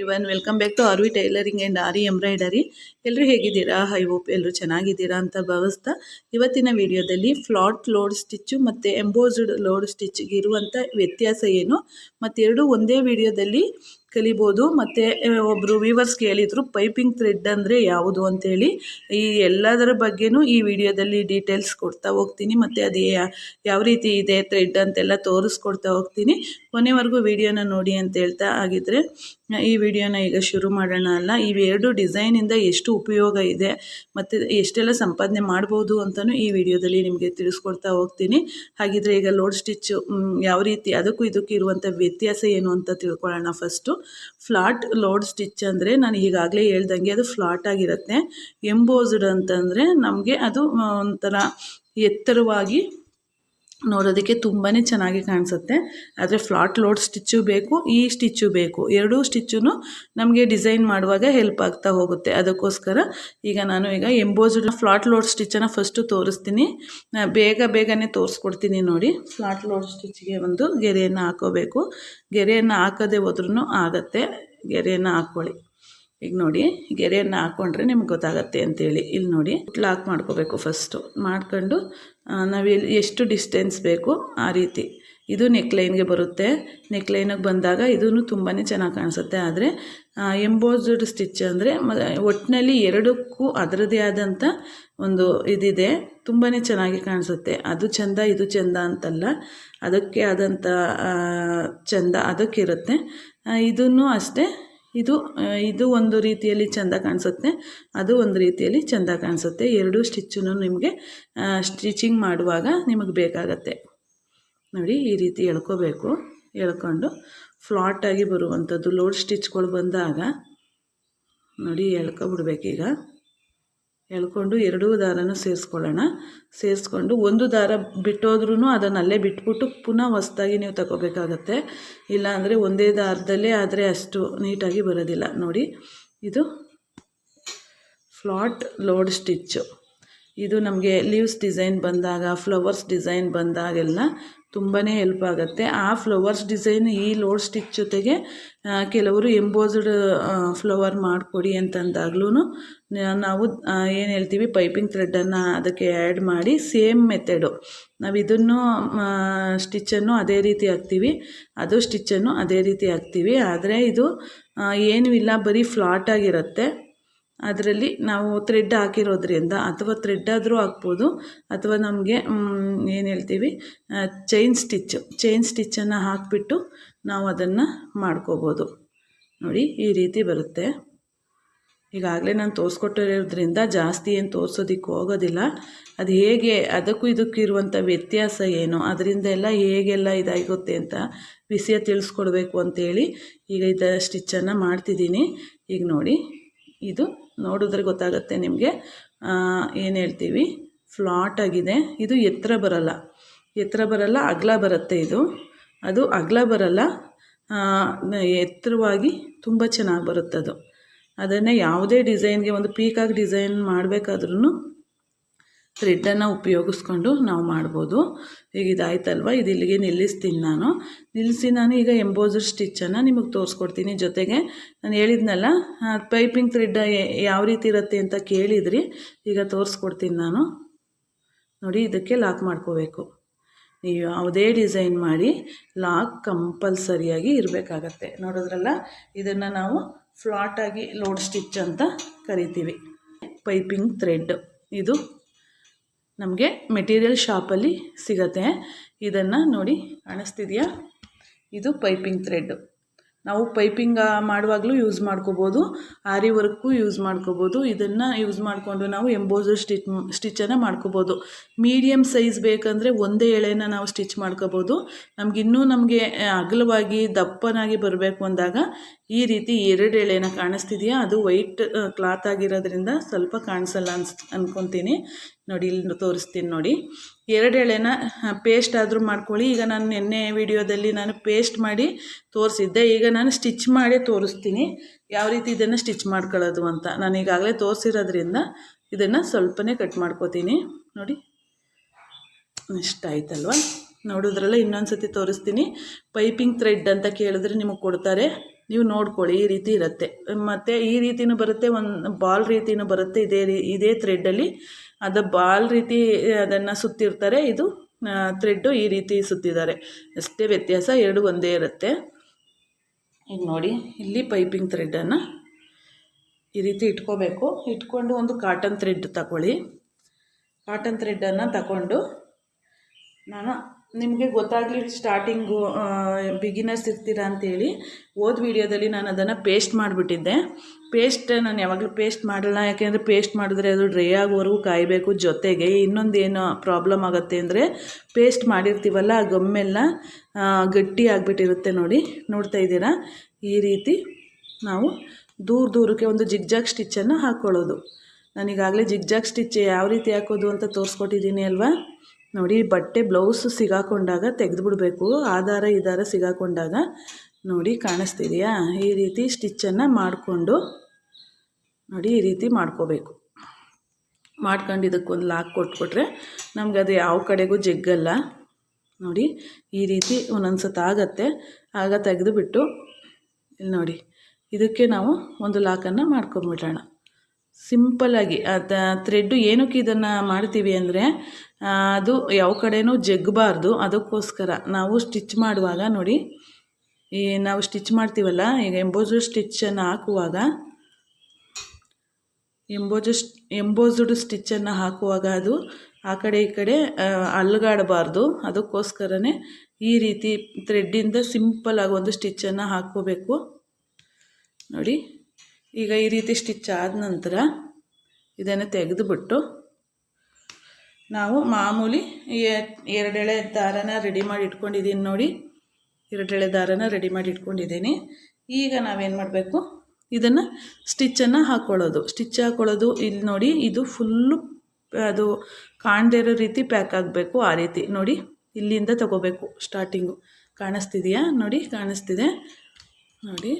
Even welcome back to RV tailoring and aari embroidery ಎಲ್ಲರೂ ಹೇಗಿದ್ದೀರಾ? I hope ಎಲ್ಲರೂ ಚೆನ್ನಾಗಿದ್ದೀರಾ ಅಂತ ಭಾವಿಸ್ತಾ ಇವತ್ತಿನ ವಿಡಿಯೋದಲ್ಲಿ ಫ್ಲಾಟ್ ಲೋಡ್ ಸ್ಟಿಚ್ಚು ಮತ್ತು ಎಂಬೋಸ್ಡ್ ಲೋಡ್ ಸ್ಟಿಚ್ಗೆ ಇರುವಂಥ ವ್ಯತ್ಯಾಸ ಏನು? ಮತ್ತೆರಡು ಒಂದೇ ವಿಡಿಯೋದಲ್ಲಿ ಕಲಿಬೋದು. ಮತ್ತು ಒಬ್ಬರು ವೀವರ್ಸ್ ಕೇಳಿದರು ಪೈಪಿಂಗ್ ಥ್ರೆಡ್ ಅಂದರೆ ಯಾವುದು? ಅಂತೇಳಿ, ಈ ಎಲ್ಲದರ ಬಗ್ಗೆನೂ ಈ ವಿಡಿಯೋದಲ್ಲಿ ಡೀಟೇಲ್ಸ್ ಕೊಡ್ತಾ ಹೋಗ್ತೀನಿ. ಮತ್ತು, ಅದು ಯಾವ ರೀತಿ ಇದೆ ಥ್ರೆಡ್ ಅಂತೆಲ್ಲ ತೋರಿಸ್ಕೊಡ್ತಾ ಹೋಗ್ತೀನಿ. ಕೊನೆವರೆಗೂ ವಿಡಿಯೋನ ನೋಡಿ ಅಂತ ಹೇಳ್ತಾ ಆಗಿದ್ರೆ, ಈ ವಿಡಿಯೋನ ಈಗ ಶುರು ಮಾಡೋಣ ಅಲ್ಲ. ಇವೆರಡು ಡಿಸೈನಿಂದ ಎಷ್ಟು ಉಪಯೋಗ ಇದೆ, ಮತ್ತು ಎಷ್ಟೆಲ್ಲ ಸಂಪಾದನೆ ಮಾಡ್ಬೋದು ಅಂತಲೂ ಈ ವಿಡಿಯೋದಲ್ಲಿ ನಿಮಗೆ ತಿಳಿಸ್ಕೊಡ್ತಾ ಹೋಗ್ತೀನಿ. ಹಾಗಿದ್ರೆ ಈಗ ಲೋಡ್ ಸ್ಟಿಚ್ಚು ಯಾವ ರೀತಿ ಅದಕ್ಕೂ ಇದಕ್ಕೂ ಇರುವಂಥ ವ್ಯತ್ಯಾಸ ಏನು ಅಂತ ತಿಳ್ಕೊಳ್ಳೋಣ ಫಸ್ಟು ಫ್ಲಾಟ್ ಲೋಡ್ ಸ್ಟಿಚ್ ಅಂದರೆ ನಾನು ಈಗಾಗಲೇ ಹೇಳ್ದಂಗೆ ಅದು ಫ್ಲಾಟ್ ಆಗಿರುತ್ತೆ. ಎಂಬೋಸ್ಡ್ ಅಂತಂದರೆ ನಮಗೆ ಅದು ಒಂಥರ ಎತ್ತರವಾಗಿ ನೋಡೋದಕ್ಕೆ ತುಂಬಾ ಚೆನ್ನಾಗಿ ಕಾಣಿಸುತ್ತೆ. ಆದರೆ ಫ್ಲಾಟ್ ಲೋಡ್ ಸ್ಟಿಚ್ಚು ಬೇಕು, ಈ ಸ್ಟಿಚ್ಚು ಬೇಕು. ಎರಡೂ ಸ್ಟಿಚ್ಚು ನಮಗೆ ಡಿಸೈನ್ ಮಾಡುವಾಗ ಹೆಲ್ಪ್ ಆಗ್ತಾ ಹೋಗುತ್ತೆ. ಅದಕ್ಕೋಸ್ಕರ ಈಗ ನಾನು ಈಗ ಎಂಬೋಸ್ಡ್ ಫ್ಲಾಟ್ ಲೋಡ್ ಸ್ಟಿಚ್ಚನ್ನು ಫಸ್ಟು ತೋರಿಸ್ತೀನಿ. ಬೇಗ ಬೇಗನೆ ತೋರಿಸ್ಕೊಡ್ತೀನಿ ನೋಡಿ. ಫ್ಲಾಟ್ ಲೋಡ್ ಸ್ಟಿಚ್ಗೆ ಒಂದು ಗೆರೆಯನ್ನು ಹಾಕೋಬೇಕು. ಗೆರೆಯನ್ನು ಹಾಕದೇ ಹೋದ್ರೂ ಆಗುತ್ತೆ. ಗೆರೆಯನ್ನು ಹಾಕ್ಕೊಳ್ಳಿ. ಈಗ ನೋಡಿ, ಗೆರೆಯನ್ನು ಹಾಕ್ಕೊಂಡ್ರೆ ನಿಮ್ಗೆ ಗೊತ್ತಾಗತ್ತೆ ಅಂತೇಳಿ. ಇಲ್ಲಿ ನೋಡಿ ಲಾಕ್ ಮಾಡ್ಕೋಬೇಕು ಫಸ್ಟು ಮಾಡ್ಕೊಂಡು ನಾವು ಎಷ್ಟು ಡಿಸ್ಟೆನ್ಸ್ ಬೇಕು ಆ ರೀತಿ. ಇದು ನೆಕ್ಲೈನ್ಗೆ ಬರುತ್ತೆ. ನೆಕ್ಲೈನಿಗೆ ಬಂದಾಗ ಇದೂ ತುಂಬಾ ಚೆನ್ನಾಗಿ ಕಾಣಿಸುತ್ತೆ. ಆದರೆ ಎಂಬೋಸ್ಡ್ ಸ್ಟಿಚ್ ಅಂದರೆ ಒಟ್ಟಿನಲ್ಲಿ ಎರಡಕ್ಕೂ ಅದರದೇ ಆದಂಥ ಒಂದು ಇದಿದೆ. ತುಂಬಾ ಚೆನ್ನಾಗಿ ಕಾಣಿಸುತ್ತೆ. ಅದು ಚೆಂದ, ಇದು ಚೆಂದ ಅಂತಲ್ಲ. ಅದಕ್ಕೆ ಆದಂಥ ಚೆಂದ ಅದಕ್ಕಿರುತ್ತೆ. ಇದನ್ನು ಅಷ್ಟೇ. ಇದು ಇದು ಒಂದು ರೀತಿಯಲ್ಲಿ ಚೆಂದ ಕಾಣಿಸುತ್ತೆ, ಅದು ಒಂದು ರೀತಿಯಲ್ಲಿ ಚೆಂದ ಕಾಣಿಸುತ್ತೆ. ಎರಡೂ ಸ್ಟಿಚ್ಚನ್ನು ನಿಮಗೆ ಸ್ಟಿಚಿಂಗ್ ಮಾಡುವಾಗ ನಿಮಗೆ ಬೇಕಾಗತ್ತೆ. ನೋಡಿ, ಈ ರೀತಿ ಎಳ್ಕೋಬೇಕು. ಎಳ್ಕೊಂಡು ಫ್ಲಾಟಾಗಿ ಬರುವಂಥದ್ದು, ಲೋಡ್ ಸ್ಟಿಚ್ಗಳು ಬಂದಾಗ, ನೋಡಿ, ಎಳ್ಕೊಬಿಡ್ಬೇಕೀಗ. ಎಳ್ಕೊಂಡು ಎರಡೂ ದಾರನ ಸೇರಿಸ್ಕೊಳ್ಳೋಣ. ಸೇರಿಸ್ಕೊಂಡು ಒಂದು ದಾರ ಬಿಟ್ಟೋದ್ರೂ ಅದನ್ನು ಅಲ್ಲೇ ಬಿಟ್ಬಿಟ್ಟು ಪುನಃ ಹೊಸ್ದಾಗಿ ನೀವು ತಗೋಬೇಕಾಗತ್ತೆ. ಇಲ್ಲಾಂದರೆ ಒಂದೇ ದಾರದಲ್ಲೇ ಆದರೆ ಅಷ್ಟು ನೀಟಾಗಿ ಬರೋದಿಲ್ಲ. ನೋಡಿ, ಇದು ಫ್ಲಾಟ್ ಲೋಡ್ ಸ್ಟಿಚ್ಚು. ಇದು ನಮಗೆ ಲೀವ್ಸ್ ಡಿಸೈನ್ ಬಂದಾಗ, ಫ್ಲವರ್ಸ್ ಡಿಸೈನ್ ಬಂದಾಗೆಲ್ಲ ತುಂಬಾ ಹೆಲ್ಪ್ ಆಗುತ್ತೆ. ಆ ಫ್ಲವರ್ಸ್ ಡಿಸೈನ್ ಈ ಲೋಡ್ ಸ್ಟಿಚ್ ಜೊತೆಗೆ ಕೆಲವರು ಎಂಬೋಸ್ಡ್ ಫ್ಲವರ್ ಮಾಡಿಕೊಡಿ ಅಂತಂದಾಗ್ಲೂ ನಾವು ಏನು ಹೇಳ್ತೀವಿ ಪೈಪಿಂಗ್ ಥ್ರೆಡ್ಡನ್ನು ಅದಕ್ಕೆ ಆ್ಯಡ್ ಮಾಡಿ ಸೇಮ್ ಮೆಥಡು ನಾವು ಇದನ್ನು ಸ್ಟಿಚ್ಚನ್ನು ಅದೇ ರೀತಿ ಹಾಕ್ತೀವಿ, ಅದು ಸ್ಟಿಚ್ಚನ್ನು ಅದೇ ರೀತಿ ಹಾಕ್ತೀವಿ. ಆದರೆ ಇದು ಏನೂ ಇಲ್ಲ, ಬರೀ ಫ್ಲಾಟಾಗಿರುತ್ತೆ ಅದರಲ್ಲಿ ನಾವು ಥ್ರೆಡ್ ಹಾಕಿರೋದ್ರಿಂದ ಅಥವಾ ಥ್ರೆಡ್ ಆದರೂ ಹಾಕ್ಬೋದು. ಅಥವಾ ನಮಗೆ ಏನು ಹೇಳ್ತೀವಿ ಚೈನ್ ಸ್ಟಿಚ್ಚು ಚೈನ್ ಸ್ಟಿಚ್ಚನ್ನು ಹಾಕಿಬಿಟ್ಟು ನಾವು ಅದನ್ನು ಮಾಡ್ಕೋಬೋದು. ನೋಡಿ, ಈ ರೀತಿ ಬರುತ್ತೆ. ಈಗಾಗಲೇ ನಾನು ತೋರಿಸ್ಕೊಟ್ಟಿರೋದ್ರಿಂದ ಜಾಸ್ತಿ ಏನು ತೋರಿಸೋದಕ್ಕೆ ಹೋಗೋದಿಲ್ಲ. ಅದು ಹೇಗೆ, ಅದಕ್ಕೂ ಇದಕ್ಕೂ ಇರುವಂಥ ವ್ಯತ್ಯಾಸ ಏನು, ಅದರಿಂದ ಎಲ್ಲ ಹೇಗೆಲ್ಲ ಇದಾಗುತ್ತೆ ಅಂತ ವಿಷಯ ತಿಳಿಸ್ಕೊಡ್ಬೇಕು ಅಂತೇಳಿ ಈಗ ಇದು ಸ್ಟಿಚ್ಚನ್ನು ಮಾಡ್ತಿದ್ದೀನಿ. ಈಗ ನೋಡಿ, ಇದು ನೋಡಿದ್ರೆ ಗೊತ್ತಾಗುತ್ತೆ ನಿಮಗೆ. ಏನು ಹೇಳ್ತೀವಿ? ಫ್ಲಾಟ್ ಆಗಿದೆ. ಇದು ಎತ್ತರ ಬರಲ್ಲ. ಎತ್ತರ ಬರಲ್ಲ, ಅಗಲ ಬರುತ್ತೆ ಇದು. ಅದು ಅಗಲ ಬರಲ್ಲ. ಎತ್ತರವಾಗಿ ತುಂಬ ಚೆನ್ನಾಗಿ ಬರುತ್ತದು. ಅದನ್ನೇ ಯಾವುದೇ ಡಿಸೈನ್ಗೆ ಒಂದು ಪೀಕಾಗಿ ಡಿಸೈನ್ ಮಾಡಬೇಕಾದ್ರೂ ಥ್ರೆಡ್ಡನ್ನು ಉಪಯೋಗಿಸ್ಕೊಂಡು ನಾವು ಮಾಡ್ಬೋದು. ಈಗ ಇದಾಯ್ತಲ್ವ ಇದು ಇಲ್ಲಿಗೆ ನಿಲ್ಲಿಸ್ತೀನಿ ನಾನು. ನಿಲ್ಲಿಸಿ ನಾನು ಈಗ ಎಂಬೋಸರ್ ಸ್ಟಿಚ್ಚನ್ನು ನಿಮಗೆ ತೋರಿಸ್ಕೊಡ್ತೀನಿ ಜೊತೆಗೆ. ನಾನು ಹೇಳಿದ್ನಲ್ಲ ಪೈಪಿಂಗ್ ಥ್ರೆಡ್ ಯಾವ ರೀತಿ ಇರುತ್ತೆ ಅಂತ ಕೇಳಿದ್ರಿ, ಈಗ ತೋರಿಸ್ಕೊಡ್ತೀನಿ ನಾನು. ನೋಡಿ, ಇದಕ್ಕೆ ಲಾಕ್ ಮಾಡ್ಕೋಬೇಕು. ನೀವು ಯಾವುದೇ ಡಿಸೈನ್ ಮಾಡಿ ಲಾಕ್ ಕಂಪಲ್ಸರಿಯಾಗಿ ಇರಬೇಕಾಗತ್ತೆ. ನೋಡಿದ್ರಲ್ಲ, ಇದನ್ನು ನಾವು ಫ್ಲಾಟಾಗಿ ಲೋಡ್ ಸ್ಟಿಚ್ ಅಂತ ಕರಿತೀವಿ. Piping thread. ಇದು ನಮಗೆ ಮೆಟೀರಿಯಲ್ ಶಾಪಲ್ಲಿ ಸಿಗತ್ತೆ. ಇದನ್ನು ನೋಡಿ ಕಾಣಿಸ್ತಿದೆಯಾ ಇದು ಪೈಪಿಂಗ್ ಥ್ರೆಡ್ ನಾವು ಪೈಪಿಂಗ್ ಮಾಡುವಾಗಲೂ ಯೂಸ್ ಮಾಡ್ಕೋಬೋದು. ಆರಿ ವರ್ಕು ಯೂಸ್ ಮಾಡ್ಕೋಬೋದು. ಇದನ್ನು ಯೂಸ್ ಮಾಡಿಕೊಂಡು ನಾವು ಎಂಬೋಸರ್ ಸ್ಟಿಚ್ ಸ್ಟಿಚನ್ನು ಮಾಡ್ಕೋಬೋದು. ಮೀಡಿಯಮ್ ಸೈಜ್ ಬೇಕಂದರೆ ಒಂದೇ ಎಳೆನ ನಾವು ಸ್ಟಿಚ್ ಮಾಡ್ಕೋಬೋದು. ನಮಗಿನ್ನೂ ನಮಗೆ ಅಗಲವಾಗಿ ದಪ್ಪನಾಗಿ ಬರಬೇಕು ಅಂದಾಗ ಈ ರೀತಿ ಎರಡು ಎಳೆನ ಕಾಣಿಸ್ತಿದೆಯಾ? ಅದು ವೈಟ್ ಕ್ಲಾತ್ ಆಗಿರೋದ್ರಿಂದ ಸ್ವಲ್ಪ ಕಾಣಿಸಲ್ಲ ಅನ್ಸ್, ಅನ್ಕೊತೀನಿ. ನೋಡಿ, ಇಲ್ಲಿ ತೋರಿಸ್ತೀನಿ ನೋಡಿ. ಎರಡು ಎಳೆನ ಪೇಸ್ಟ್ ಆದರೂ ಮಾಡ್ಕೊಳ್ಳಿ. ಈಗ ನಾನು ನಿನ್ನೆ ವಿಡಿಯೋದಲ್ಲಿ ನಾನು ಪೇಸ್ಟ್ ಮಾಡಿ ತೋರಿಸಿದ್ದೆ. ಈಗ ನಾನು ಸ್ಟಿಚ್ ಮಾಡಿ ತೋರಿಸ್ತೀನಿ. ಯಾವ ರೀತಿ ಇದನ್ನು ಸ್ಟಿಚ್ ಮಾಡ್ಕೊಳ್ಳೋದು ಅಂತ. ನಾನು ಈಗಾಗಲೇ ತೋರಿಸಿರೋದ್ರಿಂದ ಇದನ್ನು ಸ್ವಲ್ಪನೇ ಕಟ್ ಮಾಡ್ಕೋತೀನಿ. ನೋಡಿ. ಇಷ್ಟ ಆಯ್ತಲ್ವ? ನೋಡಿದ್ರಲ್ಲ ಇನ್ನೊಂದು ಸತಿ ತೋರಿಸ್ತೀನಿ. ಪೈಪಿಂಗ್ ಥ್ರೆಡ್ ಅಂತ ಕೇಳಿದ್ರೆ ನಿಮಗೆ ಕೊಡ್ತಾರೆ. ನೀವು ನೋಡ್ಕೊಳ್ಳಿ, ಈ ರೀತಿ ಇರುತ್ತೆ. ಮತ್ತು ಈ ರೀತಿನೂ ಬರುತ್ತೆ, ಒಂದು ಬಾಲ್ ರೀತಿಯೂ ಬರುತ್ತೆ, ಇದೇ ರೀ, ಇದೇ ಥ್ರೆಡ್ಡಲ್ಲಿ ಅದು ಬಾಲ್ ರೀತಿ, ಅದನ್ನು ಸುತ್ತಿರ್ತಾರೆ, ಇದು ಥ್ರೆಡ್ಡು ಈ ರೀತಿ ಸುತ್ತಿದ್ದಾರೆ. ಅಷ್ಟೇ ವ್ಯತ್ಯಾಸ, ಎರಡು ಒಂದೇ ಇರುತ್ತೆ. ಈಗ ನೋಡಿ, ಇಲ್ಲಿ ಪೈಪಿಂಗ್ ಥ್ರೆಡ್ಡನ್ನು ಈ ರೀತಿ ಇಟ್ಕೋಬೇಕು. ಇಟ್ಕೊಂಡು ಒಂದು ಕಾಟನ್ ಥ್ರೆಡ್ ತಗೊಳ್ಳಿ. ಕಾಟನ್ ಥ್ರೆಡ್ಡನ್ನು ತಗೊಂಡು, ನಾನು ನಿಮಗೆ ಗೊತ್ತಾಗಲಿ ಸ್ಟಾರ್ಟಿಂಗು ಬಿಗಿನರ್ಸ್ ಇರ್ತೀರಾ ಅಂತೇಳಿ ಓದ್ ವಿಡಿಯೋದಲ್ಲಿ ನಾನು ಅದನ್ನು ಪೇಸ್ಟ್ ಮಾಡಿಬಿಟ್ಟಿದ್ದೆ. ಪೇಸ್ಟ್ ನಾನು ಯಾವಾಗಲೂ ಪೇಸ್ಟ್ ಮಾಡಲ್ಲ, ಯಾಕೆಂದರೆ ಪೇಸ್ಟ್ ಮಾಡಿದ್ರೆ ಅದು ಡ್ರೈ ಆಗೋವರೆಗೂ ಕಾಯಬೇಕು. ಜೊತೆಗೆ ಇನ್ನೊಂದು ಏನು ಪ್ರಾಬ್ಲಮ್ ಆಗುತ್ತೆ ಅಂದರೆ ಪೇಸ್ಟ್ ಮಾಡಿರ್ತೀವಲ್ಲ, ಆ ಗಮ್ಮೆಲ್ಲ ಗಟ್ಟಿ ಆಗಿಬಿಟ್ಟಿರುತ್ತೆ ನೋಡಿ. ನೋಡ್ತಾ ಇದ್ದೀರಾ? ಈ ರೀತಿ ನಾವು ದೂರ ದೂರಕ್ಕೆ ಒಂದು ಜಿಗ್ಜಾಗ್ ಸ್ಟಿಚ್ಚನ್ನು ಹಾಕ್ಕೊಳ್ಳೋದು ನಾನೀಗಾಗಲೇ ಜಿಗ್ಜಾಗ್ ಸ್ಟಿಚ್ ಯಾವ ರೀತಿ ಹಾಕೋದು ಅಂತ ತೋರಿಸ್ಕೊಟ್ಟಿದ್ದೀನಿ ಅಲ್ವಾ? ನೋಡಿ, ಬಟ್ಟೆ, ಬ್ಲೌಸ್ ಸಿಗಾಕೊಂಡಾಗ ತೆಗೆದು ಬಿಡಬೇಕು ಆಧಾರ, ಇದಾರ ದಾರ ಸಿಗಾಕೊಂಡಾಗ ನೋಡಿ ಕಾಣಿಸ್ತಿದೆಯಾ? ಈ ರೀತಿ ಸ್ಟಿಚ್ಚನ್ನು ಮಾಡಿಕೊಂಡು ನೋಡಿ, ಈ ರೀತಿ ಮಾಡ್ಕೋಬೇಕು. ಮಾಡ್ಕೊಂಡು ಇದಕ್ಕೊಂದು ಲಾಕ್ ಕೊಟ್ಬಿಟ್ರೆ ನಮ್ಗೆ ಅದು ಯಾವ ಕಡೆಗೂ ಜಗ್ಗಲ್ಲ. ನೋಡಿ, ಈ ರೀತಿ ಒಂದೊಂದು ಸತ ಆಗತ್ತೆ. ಆಗ ತೆಗೆದುಬಿಟ್ಟು ಇಲ್ಲಿ ನೋಡಿ, ಇದಕ್ಕೆ ನಾವು ಒಂದು ಲಾಕನ್ನು ಮಾಡ್ಕೊಂಬಿಡೋಣ. ಸಿಂಪಲ್ಲಾಗಿ ಅದು ಥ್ರೆಡ್ಡು ಏನಕ್ಕೆ ಇದನ್ನು ಮಾಡ್ತೀವಿ ಅಂದರೆ ಅದು ಯಾವ ಕಡೆಯೂ ಜಗ್ಗಬಾರ್ದು ಅದಕ್ಕೋಸ್ಕರ ನಾವು ಸ್ಟಿಚ್ ಮಾಡುವಾಗ ನೋಡಿ, ಈ ನಾವು ಸ್ಟಿಚ್ ಮಾಡ್ತೀವಲ್ಲ, ಈಗ ಎಂಬೋಸು ಸ್ಟಿಚ್ಚನ್ನು ಹಾಕುವಾಗ ಎಂಬೋಜು ಎಂಬೋಸ್ಡ್ ಸ್ಟಿಚ್ಚನ್ನು ಹಾಕುವಾಗ ಅದು ಆ ಕಡೆ ಈ ಕಡೆ ಅಲ್ಲಗಾಡಬಾರ್ದು ಅದಕ್ಕೋಸ್ಕರನೇ ಈ ರೀತಿ ಥ್ರೆಡ್ಡಿಂದ ಸಿಂಪಲ್ಲಾಗಿ ಒಂದು ಸ್ಟಿಚ್ಚನ್ನು ಹಾಕ್ಕೋಬೇಕು. ನೋಡಿ, ಈಗ ಈ ರೀತಿ ಸ್ಟಿಚ್ ಆದ ನಂತರ ಇದನ್ನು ತೆಗೆದುಬಿಟ್ಟು ನಾವು ಮಾಮೂಲಿ ಎರಡೆಳೆ ದಾರನ ರೆಡಿ ಮಾಡಿ ಇಟ್ಕೊಂಡಿದ್ದೀನಿ ನೋಡಿ. ಎರಡೆಳೆ ದಾರನ ರೆಡಿ ಮಾಡಿ ಇಟ್ಕೊಂಡಿದ್ದೀನಿ ಈಗ ನಾವೇನು ಮಾಡಬೇಕು? ಇದನ್ನು ಸ್ಟಿಚ್ಚನ್ನು ಹಾಕ್ಕೊಳ್ಳೋದು ಸ್ಟಿಚ್ ಹಾಕ್ಕೊಳ್ಳೋದು ಇಲ್ಲಿ ನೋಡಿ, ಇದು ಫುಲ್ಲು ಅದು ಕಾಣದೇ ಇರೋ ರೀತಿ ಪ್ಯಾಕ್ ಆಗಬೇಕು ಆ ರೀತಿ. ನೋಡಿ, ಇಲ್ಲಿಂದ ತಗೋಬೇಕು ಸ್ಟಾರ್ಟಿಂಗು ಕಾಣಿಸ್ತಿದೆಯಾ? ನೋಡಿ, ಕಾಣಿಸ್ತಿದೆ. ನೋಡಿ,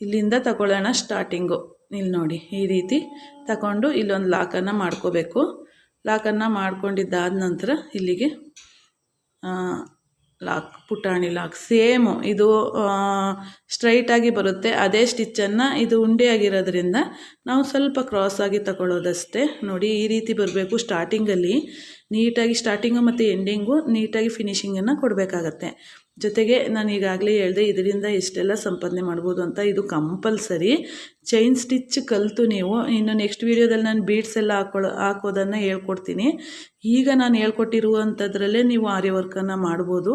ಇಲ್ಲಿಂದ ತಗೊಳ್ಳೋಣ ಸ್ಟಾರ್ಟಿಂಗು ಇಲ್ಲಿ ನೋಡಿ, ಈ ರೀತಿ ತಗೊಂಡು ಇಲ್ಲೊಂದು ಲಾಕನ್ನು ಮಾಡ್ಕೋಬೇಕು. ಲಾಕನ್ನು ಮಾಡ್ಕೊಂಡಿದ್ದಾದ ನಂತರ ಇಲ್ಲಿಗೆ ಲಾಕ್, ಪುಟಾಣಿ ಲಾಕ್, ಸೇಮು. ಇದು ಸ್ಟ್ರೈಟಾಗಿ ಬರುತ್ತೆ. ಅದೇ ಸ್ಟಿಚ್ಚನ್ನು ಇದು ಉಂಡೆಯಾಗಿರೋದ್ರಿಂದ ನಾವು ಸ್ವಲ್ಪ ಕ್ರಾಸಾಗಿ ತಗೊಳ್ಳೋದಷ್ಟೇ ನೋಡಿ, ಈ ರೀತಿ ಬರಬೇಕು ಸ್ಟಾರ್ಟಿಂಗಲ್ಲಿ ನೀಟಾಗಿ ಸ್ಟಾರ್ಟಿಂಗು ಮತ್ತು ಎಂಡಿಂಗು ನೀಟಾಗಿ ಫಿನಿಷಿಂಗನ್ನು ಕೊಡಬೇಕಾಗತ್ತೆ. ಜೊತೆಗೆ ನಾನು ಈಗಾಗಲೇ ಹೇಳಿದೆ ಇದರಿಂದ ಎಷ್ಟೆಲ್ಲ ಸಂಪಾದನೆ ಮಾಡ್ಬೋದು ಅಂತ ಇದು ಕಂಪಲ್ಸರಿ ಚೈನ್ ಸ್ಟಿಚ್ ಕಲಿತು ನೀವು. ಇನ್ನು ನೆಕ್ಸ್ಟ್ ವೀಡಿಯೋದಲ್ಲಿ ನಾನು ಬೀಡ್ಸ್ ಎಲ್ಲ ಹಾಕೊಳ್ಳೋ ಹಾಕೋದನ್ನು ಹೇಳ್ಕೊಡ್ತೀನಿ. ಈಗ ನಾನು ಹೇಳ್ಕೊಟ್ಟಿರುವಂಥದ್ರಲ್ಲೇ ನೀವು ಆರ್ಯ ವರ್ಕನ್ನು ಮಾಡ್ಬೋದು.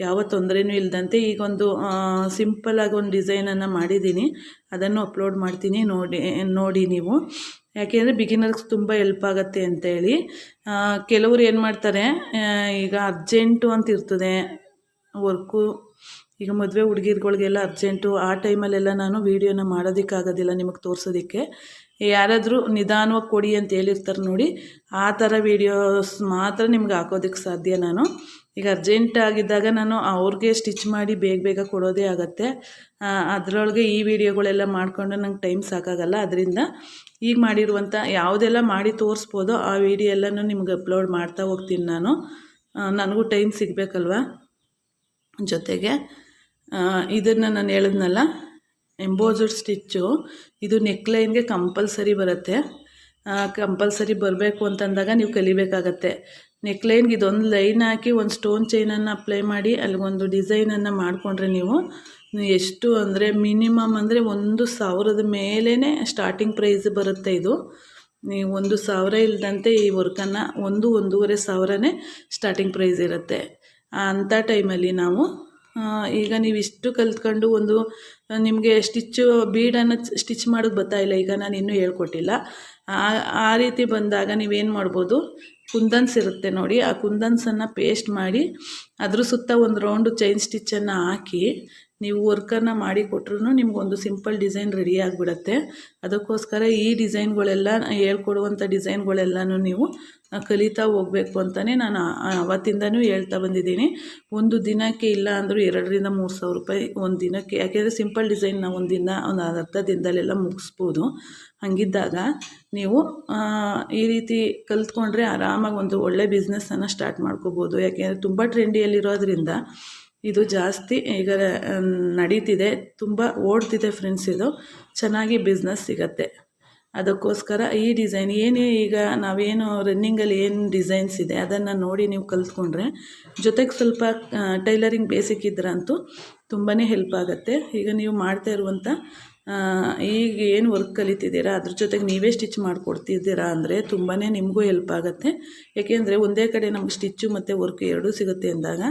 ಯಾವ ತೊಂದರೆನೂ ಇಲ್ಲದಂತೆ ಈಗ ಒಂದು ಸಿಂಪಲ್ಲಾಗಿ ಒಂದು ಡಿಸೈನನ್ನು ಮಾಡಿದ್ದೀನಿ. ಅದನ್ನು ಅಪ್ಲೋಡ್ ಮಾಡ್ತೀನಿ, ನೋಡಿ ನೋಡಿ ನೀವು. ಯಾಕೆಂದರೆ ಬಿಗಿನರ್ಸ್ ತುಂಬ ಹೆಲ್ಪ್ ಆಗುತ್ತೆ ಅಂತೇಳಿ. ಕೆಲವರು ಏನು ಮಾಡ್ತಾರೆ ಈಗ ಅರ್ಜೆಂಟು ಅಂತ ಇರ್ತದೆ ವರ್ಕು ಈಗ ಮದುವೆ ಹುಡುಗಿರ್ಗಳಿಗೆಲ್ಲ ಅರ್ಜೆಂಟು ಆ ಟೈಮಲ್ಲೆಲ್ಲ ನಾನು ವೀಡಿಯೋನ ಮಾಡೋದಕ್ಕಾಗೋದಿಲ್ಲ ನಿಮಗೆ ತೋರಿಸೋದಕ್ಕೆ. ಯಾರಾದರೂ ನಿಧಾನವಾಗಿ ಕೊಡಿ ಅಂತ ಹೇಳಿರ್ತಾರೆ ನೋಡಿ, ಆ ಥರ ವೀಡಿಯೋಸ್ ಮಾತ್ರ ನಿಮ್ಗೆ ಹಾಕೋದಕ್ಕೆ ಸಾಧ್ಯ ನಾನು. ಈಗ ಅರ್ಜೆಂಟ್ ಆಗಿದ್ದಾಗ ನಾನು ಅವ್ರಿಗೆ ಸ್ಟಿಚ್ ಮಾಡಿ ಬೇಗ ಬೇಗ ಕೊಡೋದೇ ಆಗುತ್ತೆ. ಅದರೊಳಗೆ ಈ ವಿಡಿಯೋಗಳೆಲ್ಲ ಮಾಡಿಕೊಂಡು ನಂಗೆ ಟೈಮ್ ಸಾಕಾಗಲ್ಲ. ಅದರಿಂದ ಈಗ ಮಾಡಿರುವಂಥ ಯಾವುದೆಲ್ಲ ಮಾಡಿ ತೋರಿಸ್ಬೋದೋ ಆ ವಿಡಿಯೋ ಎಲ್ಲನೂ ನಿಮ್ಗೆ ಅಪ್ಲೋಡ್ ಮಾಡ್ತಾ ಹೋಗ್ತೀನಿ ನಾನು. ನನಗೂ ಟೈಮ್ ಸಿಗಬೇಕಲ್ವ? ಜೊತೆಗೆ ಇದನ್ನು ನಾನು ಹೇಳಿದ್ನಲ್ಲ ಎಂಬೋಸಡ್ ಸ್ಟಿಚ್ಚು ಇದು ನೆಕ್ಲೈನ್ಗೆ ಕಂಪಲ್ಸರಿ ಬರುತ್ತೆ. ಕಂಪಲ್ಸರಿ ಬರಬೇಕು ಅಂತಂದಾಗ ನೀವು ಕಲಿಬೇಕಾಗತ್ತೆ. ನೆಕ್ಲೈನ್ಗೆ ಇದೊಂದು ಲೈನ್ ಹಾಕಿ ಒಂದು ಸ್ಟೋನ್ ಚೈನನ್ನು ಅಪ್ಲೈ ಮಾಡಿ ಅಲ್ಲಿಗೊಂದು ಡಿಸೈನನ್ನು ಮಾಡಿಕೊಂಡ್ರೆ ನೀವು ಎಷ್ಟು ಅಂದರೆ ಮಿನಿಮಮ್ ಅಂದರೆ ಒಂದು ಸಾವಿರದ ಮೇಲೇ ಸ್ಟಾರ್ಟಿಂಗ್ ಪ್ರೈಸ್ ಬರುತ್ತೆ ಇದು. ನೀವು ಒಂದು ಸಾವಿರ ಇಲ್ಲದಂತೆ ಈ ವರ್ಕನ್ನು ಒಂದು ಒಂದೂವರೆ ಸಾವಿರನೇ ಸ್ಟಾರ್ಟಿಂಗ್ ಪ್ರೈಸ್ ಇರುತ್ತೆ. ಅಂಥ ಟೈಮಲ್ಲಿ ನಾವು ಈಗ ನೀವು ಇಷ್ಟು ಕಲ್ತ್ಕೊಂಡು ಒಂದು ನಿಮಗೆ ಸ್ಟಿಚ್ಚು ಬೀಡನ್ನು ಸ್ಟಿಚ್ ಮಾಡೋದು ಇಲ್ಲ. ಈಗ ನಾನು ಇನ್ನೂ ಹೇಳ್ಕೊಟ್ಟಿಲ್ಲ. ಆ ರೀತಿ ಬಂದಾಗ ನೀವೇನು ಮಾಡ್ಬೋದು? ಕುಂದನ್ಸ್ ಇರುತ್ತೆ ನೋಡಿ. ಆ ಕುಂದನ್ಸನ್ನು ಪೇಸ್ಟ್ ಮಾಡಿ, ಅದ್ರ ಸುತ್ತ ಒಂದು ರೌಂಡು ಚೈನ್ ಸ್ಟಿಚ್ಚನ್ನು ಹಾಕಿ ನೀವು ವರ್ಕನ್ನು ಮಾಡಿ ಕೊಟ್ರೂ ನಿಮಗೊಂದು ಸಿಂಪಲ್ ಡಿಸೈನ್ ರೆಡಿ ಆಗಿಬಿಡತ್ತೆ. ಅದಕ್ಕೋಸ್ಕರ ಈ ಡಿಸೈನ್ಗಳೆಲ್ಲ, ಹೇಳ್ಕೊಡುವಂಥ ಡಿಸೈನ್ಗಳೆಲ್ಲನೂ ನೀವು ಕಲಿತಾ ಹೋಗಬೇಕು ಅಂತಲೇ ನಾನು ಅವತ್ತಿಂದನೂ ಹೇಳ್ತಾ ಬಂದಿದ್ದೀನಿ. ಒಂದು ದಿನಕ್ಕೆ ಇಲ್ಲ ಅಂದರೂ ಎರಡರಿಂದ ಮೂರು ಸಾವಿರ ರೂಪಾಯಿ ಒಂದು ದಿನಕ್ಕೆ, ಯಾಕೆಂದರೆ ಸಿಂಪಲ್ ಡಿಸೈನ್ ನಾವು ಒಂದು ದಿನ, ಒಂದು ಅರ್ಧ ದಿನದಲ್ಲೆಲ್ಲ ಮುಗಿಸ್ಬೋದು. ಹಾಗಿದ್ದಾಗ ನೀವು ಈ ರೀತಿ ಕಲ್ತ್ಕೊಂಡ್ರೆ ಆರಾಮಾಗಿ ಒಂದು ಒಳ್ಳೆ ಬಿಸ್ನೆಸ್ಸನ್ನು ಸ್ಟಾರ್ಟ್ ಮಾಡ್ಕೋಬೋದು. ಯಾಕೆಂದರೆ ತುಂಬ ಟ್ರೆಂಡಿಯಲ್ಲಿರೋದ್ರಿಂದ ಇದು ಜಾಸ್ತಿ ಈಗ ನಡೀತಿದೆ. ತುಂಬ ಓಡ್ತಿದೆ ಫ್ರೆಂಡ್ಸ್ ಇದು. ಚೆನ್ನಾಗಿ ಬಿಸ್ನೆಸ್ ಸಿಗತ್ತೆ. ಅದಕ್ಕೋಸ್ಕರ ಈ ಡಿಸೈನ್ ಏನೇ ಈಗ ನಾವೇನು ರನ್ನಿಂಗಲ್ಲಿ ಏನು ಡಿಸೈನ್ಸ್ ಇದೆ, ಅದನ್ನು ನೋಡಿ ನೀವು ಕಲ್ತ್ಕೊಂಡ್ರೆ, ಜೊತೆಗೆ ಸ್ವಲ್ಪ ಟೈಲರಿಂಗ್ ಬೇಸಿಕ್ ಇದ್ರಂತೂ ತುಂಬಾ ಹೆಲ್ಪ್ ಆಗುತ್ತೆ. ಈಗ ನೀವು ಮಾಡ್ತಾ ಇರುವಂಥ ಈಗ ಏನು ವರ್ಕ್ ಕಲಿತಿದ್ದೀರಾ, ಅದ್ರ ಜೊತೆಗೆ ನೀವೇ ಸ್ಟಿಚ್ ಮಾಡಿಕೊಡ್ತಿದ್ದೀರಾ ಅಂದರೆ ತುಂಬಾ ನಿಮಗೂ ಹೆಲ್ಪ್ ಆಗುತ್ತೆ. ಏಕೆಂದರೆ ಒಂದೇ ಕಡೆ ನಮ್ಗೆ ಸ್ಟಿಚ್ಚು ಮತ್ತು ವರ್ಕ್ ಎರಡೂ ಸಿಗುತ್ತೆ ಅಂದಾಗ,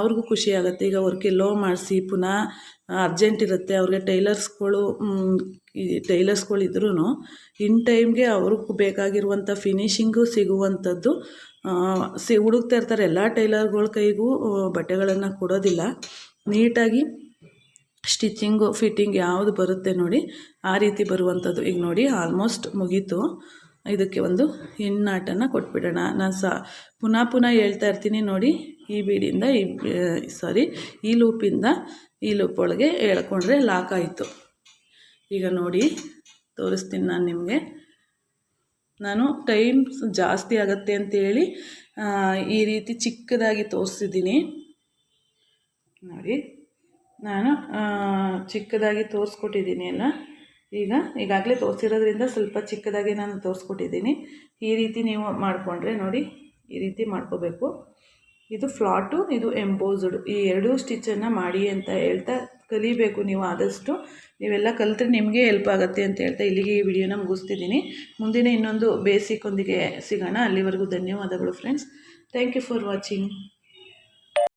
ಅವ್ರಿಗೂ ಖುಷಿ ಆಗುತ್ತೆ. ಈಗ ವರ್ಕ್ ಎಲ್ಲೋ ಮಾಡಿಸಿ, ಪುನಃ ಅರ್ಜೆಂಟ್ ಇರುತ್ತೆ. ಅವ್ರಿಗೆ ಟೈಲರ್ಸ್ಗಳು ಈ ಟೈಲರ್ಸ್ಗಳು ಇದ್ರೂ ಇನ್ ಟೈಮ್ಗೆ ಅವ್ರಿಗೆ ಬೇಕಾಗಿರುವಂಥ ಫಿನಿಶಿಂಗು ಸಿಗುವಂಥದ್ದು ಸಿ, ಹುಡುಕ್ತಾ ಇರ್ತಾರೆ. ಎಲ್ಲ ಟೈಲರ್ಗಳ ಕೈಗೂ ಬಟ್ಟೆಗಳನ್ನು ಕೊಡೋದಿಲ್ಲ. ನೀಟಾಗಿ ಸ್ಟಿಚಿಂಗು ಫಿಟ್ಟಿಂಗ್ ಯಾವುದು ಬರುತ್ತೆ ನೋಡಿ, ಆ ರೀತಿ ಬರುವಂಥದ್ದು. ಈಗ ನೋಡಿ ಆಲ್ಮೋಸ್ಟ್ ಮುಗೀತು. ಇದಕ್ಕೆ ಒಂದು ಹೆಣ್ಣಾಟನ್ನು ಕೊಟ್ಬಿಡೋಣ. ನಾನು ಸಹ ಪುನಃ ಪುನಃ ಹೇಳ್ತಾ ಇರ್ತೀನಿ ನೋಡಿ, ಈ ಬೀಡಿಂದ ಈ ಸಾರಿ ಈ ಲೂಪಿಂದ ಈ ಲೂಪ್ ಒಳಗೆ ಎಳ್ಕೊಂಡ್ರೆ ಲಾಕ್ ಆಯಿತು. ಈಗ ನೋಡಿ, ತೋರಿಸ್ತೀನಿ ನಾನು ನಿಮಗೆ. ನಾನು ಟೈಮ್ ಜಾಸ್ತಿ ಆಗುತ್ತೆ ಅಂತೇಳಿ ಈ ರೀತಿ ಚಿಕ್ಕದಾಗಿ ತೋರಿಸಿದ್ದೀನಿ. ನೋಡಿ. ನಾನು ಚಿಕ್ಕದಾಗಿ ತೋರಿಸ್ಕೊಟ್ಟಿದ್ದೀನಿ ಎಲ್ಲ ಈಗ, ಈಗಾಗಲೇ ತೋರಿಸಿರೋದ್ರಿಂದ ಸ್ವಲ್ಪ ಚಿಕ್ಕದಾಗಿ ನಾನು ತೋರಿಸ್ಕೊಟ್ಟಿದ್ದೀನಿ. ಈ ರೀತಿ ನೀವು ಮಾಡಿಕೊಂಡ್ರೆ ನೋಡಿ, ಈ ರೀತಿ ಮಾಡ್ಕೋಬೇಕು. ಇದು ಫ್ಲಾಟು, ಇದು ಎಂಬೋಸ್ಡ್. ಈ ಎರಡೂ ಸ್ಟಿಚ್ಚನ್ನು ಮಾಡಿ ಅಂತ ಹೇಳ್ತಾ ಕಲಿಬೇಕು ನೀವು ಆದಷ್ಟು. ನೀವೆಲ್ಲ ಕಲಿತ್ರೆ ನಿಮಗೆ ಹೆಲ್ಪ್ ಆಗುತ್ತೆ ಅಂತ ಹೇಳ್ತಾ ಇಲ್ಲಿಗೆ ಈ ವಿಡಿಯೋನ ಮುಗಿಸ್ತಿದ್ದೀನಿ. ಮುಂದಿನ ಇನ್ನೊಂದು ಬೇಸಿಕ್ ಒಂದಿಗೆ ಸಿಗೋಣ. ಅಲ್ಲಿವರೆಗೂ ಧನ್ಯವಾದಗಳು friends thank you for watching